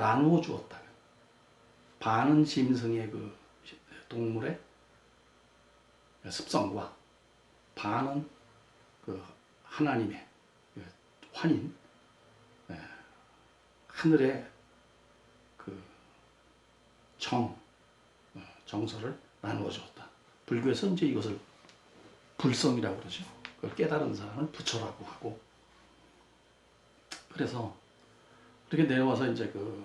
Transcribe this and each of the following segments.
나누어 주었다. 반은 짐승의 그 동물의 습성과 반은 그 하나님의 그 환인, 예, 하늘의 그 정, 어, 정서를 나누어 주었다. 불교에서 이제 이것을 불성이라고 그러죠. 그걸 깨달은 사람을 부처라고 하고 그래서 이렇게 내려와서 이제 그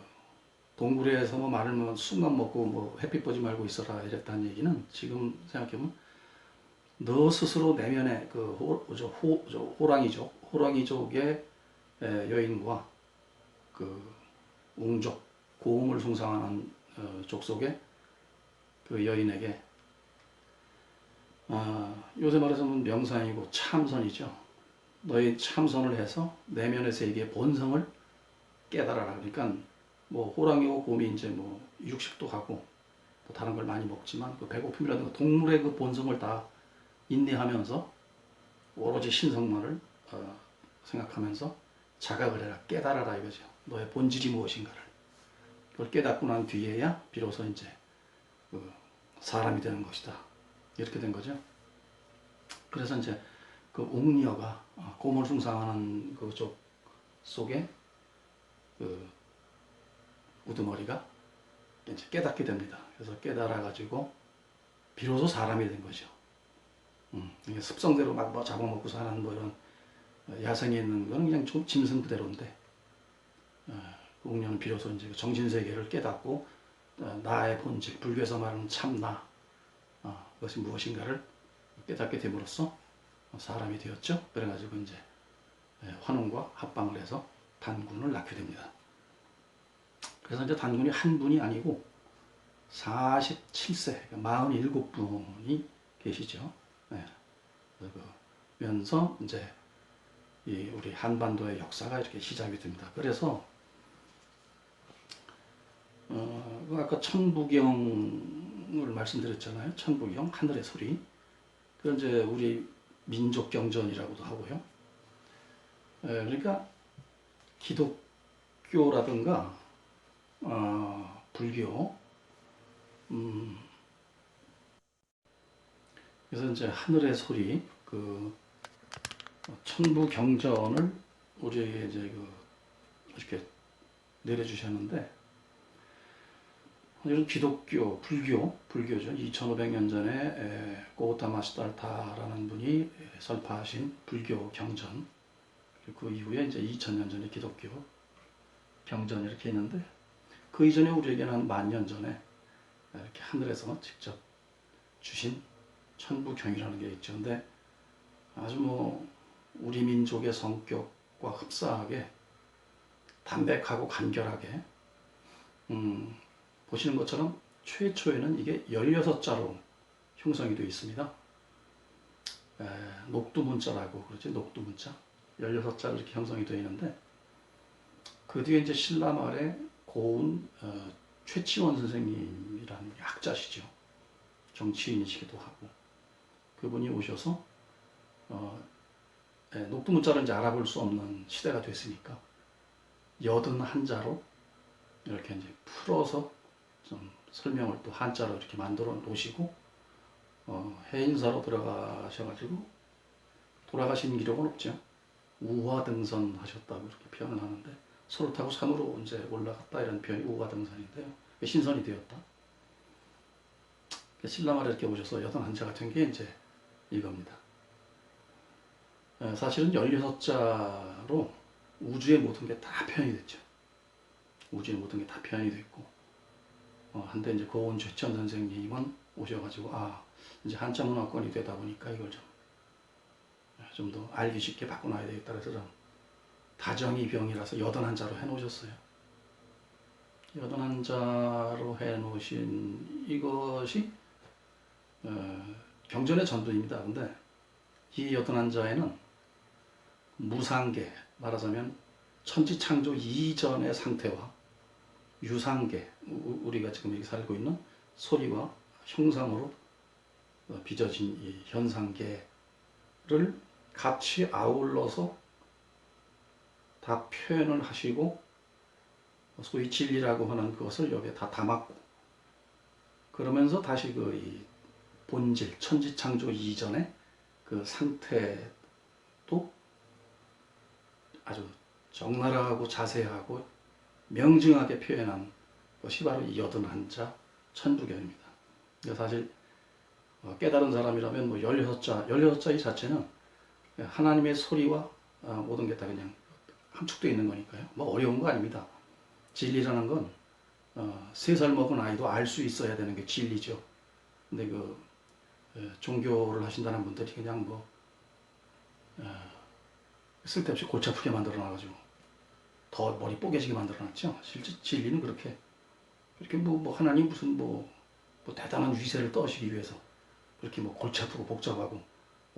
동굴에서 뭐 말을 뭐 술만 먹고 뭐 햇빛 보지 말고 있어라 이랬다는 얘기는 지금 생각해보면 너 스스로 내면의 그 호, 저, 호, 저 호랑이족, 호랑이족의 에, 여인과 그 웅족, 고음을 숭상하는 어, 족속의 그 여인에게 아, 요새 말해서는 명상이고 참선이죠. 너희 참선을 해서 내면의 세계의 본성을 깨달아라. 그러니까 뭐 호랑이고 곰이 이제 뭐 육식도 하고 또 다른 걸 많이 먹지만 그 배고픔이라든가 동물의 그 본성을 다 인내하면서 오로지 신성만을 어, 생각하면서 자각을 해라 깨달아라 이거죠. 너의 본질이 무엇인가를 그걸 깨닫고 난 뒤에야 비로소 이제 그 사람이 되는 것이다. 이렇게 된 거죠. 그래서 이제 그 옥녀가 어, 곰을 숭상하는 그쪽 속에 그 우두머리가 이제 깨닫게 됩니다. 그래서 깨달아 가지고 비로소 사람이 된 거죠. 음, 습성대로 막 뭐 잡아먹고 사는 뭐 이런 야생에 있는 거는 그냥 좀 짐승 그대로인데 어, 그 옥녀는 비로소 이제 그 정신 세계를 깨닫고 어, 나의 본질 불교에서 말하는 참나 어, 그것이 무엇인가를 깨닫게 됨으로써 사람이 되었죠. 그래가지고 이제 예, 환웅과 합방을 해서 단군을 낳게 됩니다. 그래서 이제 단군이 한 분이 아니고 47세, 47분이 계시죠. 예. 그러면서 이제 이 우리 한반도의 역사가 이렇게 시작이 됩니다. 그래서 어, 그 아까 천부경을 말씀드렸잖아요. 천부경, 하늘의 소리. 그 이제 우리 민족 경전이라고도 하고요. 에, 그러니까 기독교라든가 어, 불교, 음, 그래서 이제 하늘의 소리, 그 천부 경전을 우리에게 이제 그 이렇게 내려주셨는데 이런 기독교, 불교, 불교죠. 2500년 전에 고우타 마 시달타라는 분이 설파하신 불교 경전. 그 이후에 이제 2000년 전에 기독교 경전 이렇게 있는데 그 이전에 우리에게는 한 만 년 전에 이렇게 하늘에서 직접 주신 천부경이라는 게 있죠. 근데 아주 뭐 우리 민족의 성격과 흡사하게 담백하고 간결하게 음, 보시는 것처럼 최초에는 이게 16자로 형성이 되어 있습니다. 에, 녹두문자라고 그러죠. 녹두문자. 16자로 이렇게 형성이 되어 있는데 그 뒤에 이제 신라말에 고운 어, 최치원 선생님이라는 학자시죠. 정치인이시기도 하고 그분이 오셔서 어, 에, 녹두문자를 이제 알아볼 수 없는 시대가 됐으니까 여든 한자로 이렇게 이제 풀어서 좀 설명을 또 한자로 이렇게 만들어 놓으시고 어, 해인사로 들어가셔가지고 돌아가신 기록은 없죠. 우화등선 하셨다고 이렇게 표현을 하는데 서로 타고 산으로 이제 올라갔다 이런 표현이 우화등선인데요. 신선이 되었다. 신라말에 이렇게 오셔서 여든 한자가 된게 이제 이겁니다. 에, 사실은 16자로 우주의 모든 게 다 표현이 됐죠. 우주의 모든 게 다 표현이 됐고 어, 한데 이제 고은 최천 선생님은 오셔가지고 아 이제 한자 문화권이 되다 보니까 이걸 좀 좀 더 알기 쉽게 바꿔놔야 되겠다 그래서 좀 다정이 병이라서 여든 한자로 해놓으셨어요. 여든 한자로 해놓으신 이것이 어, 경전의 전도입니다. 근데 이 여든 한자에는 무상계 말하자면 천지창조 이전의 상태와 유상계 우리가 지금 여기 살고 있는 소리와 형상으로 어, 빚어진 이 현상계를 같이 아울러서 다 표현을 하시고 소위 진리라고 하는 그것을 여기에 다 담았고 그러면서 다시 그이 본질 천지창조 이전의 그 상태도 아주 적나라하고 자세하고 명징하게 표현한 것이 바로 이 여든 한자 천부경입니다. 사실 어, 깨달은 사람이라면 뭐 16자, 16자 이 자체는 하나님의 소리와 어, 모든 게 다 그냥 함축되어 있는 거니까요. 뭐 어려운 거 아닙니다. 진리라는 건 어, 세살 먹은 아이도 알 수 있어야 되는 게 진리죠. 근데 그 에, 종교를 하신다는 분들이 그냥 뭐 어, 쓸데없이 골치 아프게 만들어 놔가지고 더 머리 뽀개지게 만들어 놨죠. 실제 진리는 그렇게 그렇게 뭐, 뭐 하나님 무슨 뭐, 뭐 대단한 위세를 떠시기 위해서 그렇게 뭐 골치 아프고 복잡하고 뭐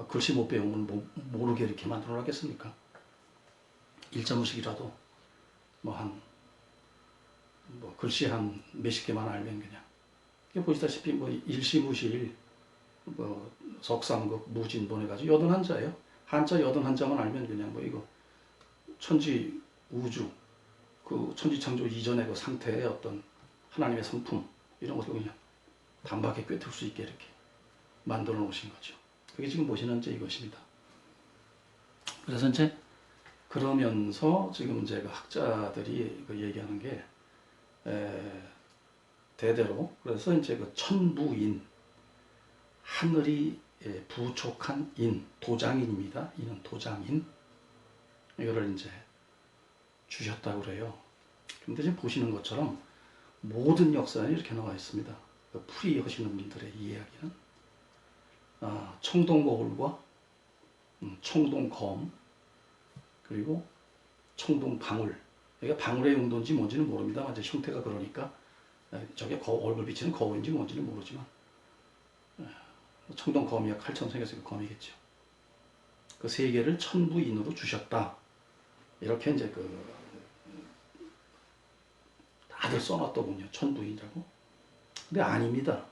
글씨 못 배우면 뭐, 모르게 이렇게 만들어 놨겠습니까? 일자무식이라도 뭐 한 뭐 글씨 한 몇십 개만 알면 그냥 보시다시피 뭐 일시무실 뭐 석삼극 무진 보내가지고 여든 한자예요. 한자 여든 한자만 알면 그냥 뭐 이거 천지 우주 그 천지 창조 이전의 그 상태의 어떤 하나님의 성품 이런 것을 그냥 단박에 꿰뚫 수 있게 이렇게 만들어 놓으신 거죠. 그게 지금 보시는 이제 이것입니다. 그래서 이제 그러면서 지금 이제 그 학자들이 그 얘기하는 게 에, 대대로 그래서 이제 그 천부인 하늘이 예, 부족한 인 도장인입니다. 이는 도장인 이거를 이제 주셨다고 그래요. 근데 지금 보시는 것처럼 모든 역사에 이렇게 나와 있습니다. 그 풀이 하시는 분들의 이야기는 아, 청동거울과 음, 청동검 그리고 청동방울 이게 방울의 용도인지 뭔지는 모릅니다만 이제 형태가 그러니까 에, 저게 거, 얼굴 비치는 거울인지 뭔지는 모르지만 에, 청동검이야 칼처럼 생겼으니까 검이겠죠. 그 세 개를 천부인으로 주셨다. 이렇게 이제 그 다들 써놨더군요. 천부인이라고. 근데 아닙니다.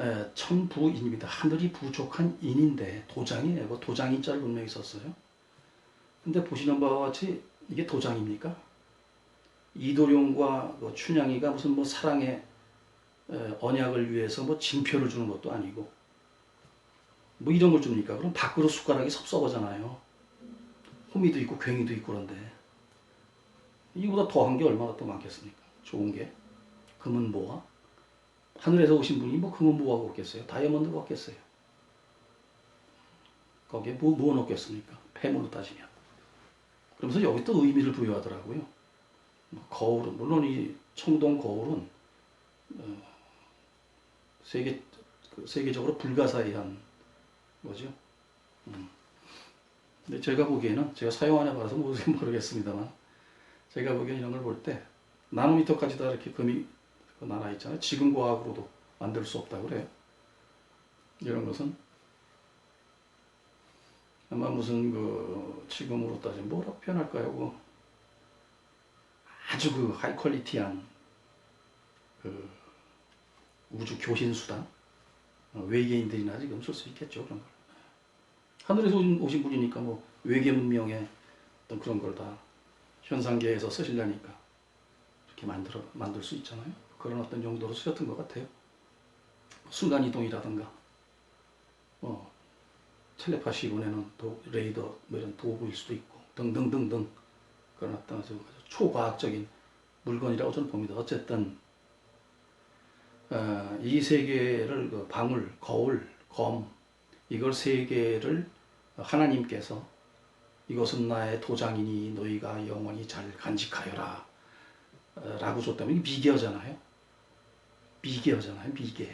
에, 천부인입니다. 하늘이 부족한 인인데 도장이에요. 그 도장인자를 분명히 썼어요. 근데 보시는 바와 같이 이게 도장입니까? 이도룡과 그 춘향이가 무슨 뭐 사랑의 에, 언약을 위해서 뭐 징표를 주는 것도 아니고 뭐 이런 걸 줍니까? 그럼 밖으로 숟가락이 섭섭하잖아요. 호미도 있고 괭이도 있고 그런데 이보다 더한 게 얼마나 더 많겠습니까? 좋은 게 금은 뭐와 하늘에서 오신 분이 뭐 금은 뭐하고 없겠어요? 다이아몬드가 없겠어요? 거기에 뭐, 뭐 넣겠습니까? 폐물로 따지면 그러면서 여기 또 의미를 부여하더라고요. 뭐 거울은 물론 이 청동 거울은 어, 세계 그 세계적으로 불가사의한 거죠. 음. 근데 제가 보기에는 제가 사용하냐 봐서 모르- 모르겠습니다만 제가 보기엔 이런 걸 볼 때 나노미터까지 다 이렇게 금이 그 나라 있잖아요. 지금 과학으로도 만들 수 없다고 그래요. 이런 것은 아마 무슨 그 지금으로 따지면 뭐라고 표현할까요? 그 아주 그 하이 퀄리티한 그 우주 교신 수단 어, 외계인들이나 지금 쓸 수 있겠죠 그런 걸. 하늘에서 오신, 분이니까 뭐 외계 문명의 어떤 그런 걸 다 현상계에서 쓰시려니까 이렇게 만들어 만들 수 있잖아요. 그런 어떤 용도로 쓰였던 것 같아요. 순간 이동이라든가 뭐 텔레파시 보내는 도, 레이더 뭐 이런 도구일 수도 있고 등등등등 그런 어떤 아주 초과학적인 물건이라고 저는 봅니다. 어쨌든 어, 이세 개를 그 방울, 거울, 검 이걸 세 개를 하나님께서 이것은 나의 도장이니 너희가 영원히 잘 간직하여라 어, 라고 줬다면 이게 미개하잖아요. 미개하잖아요. 미개.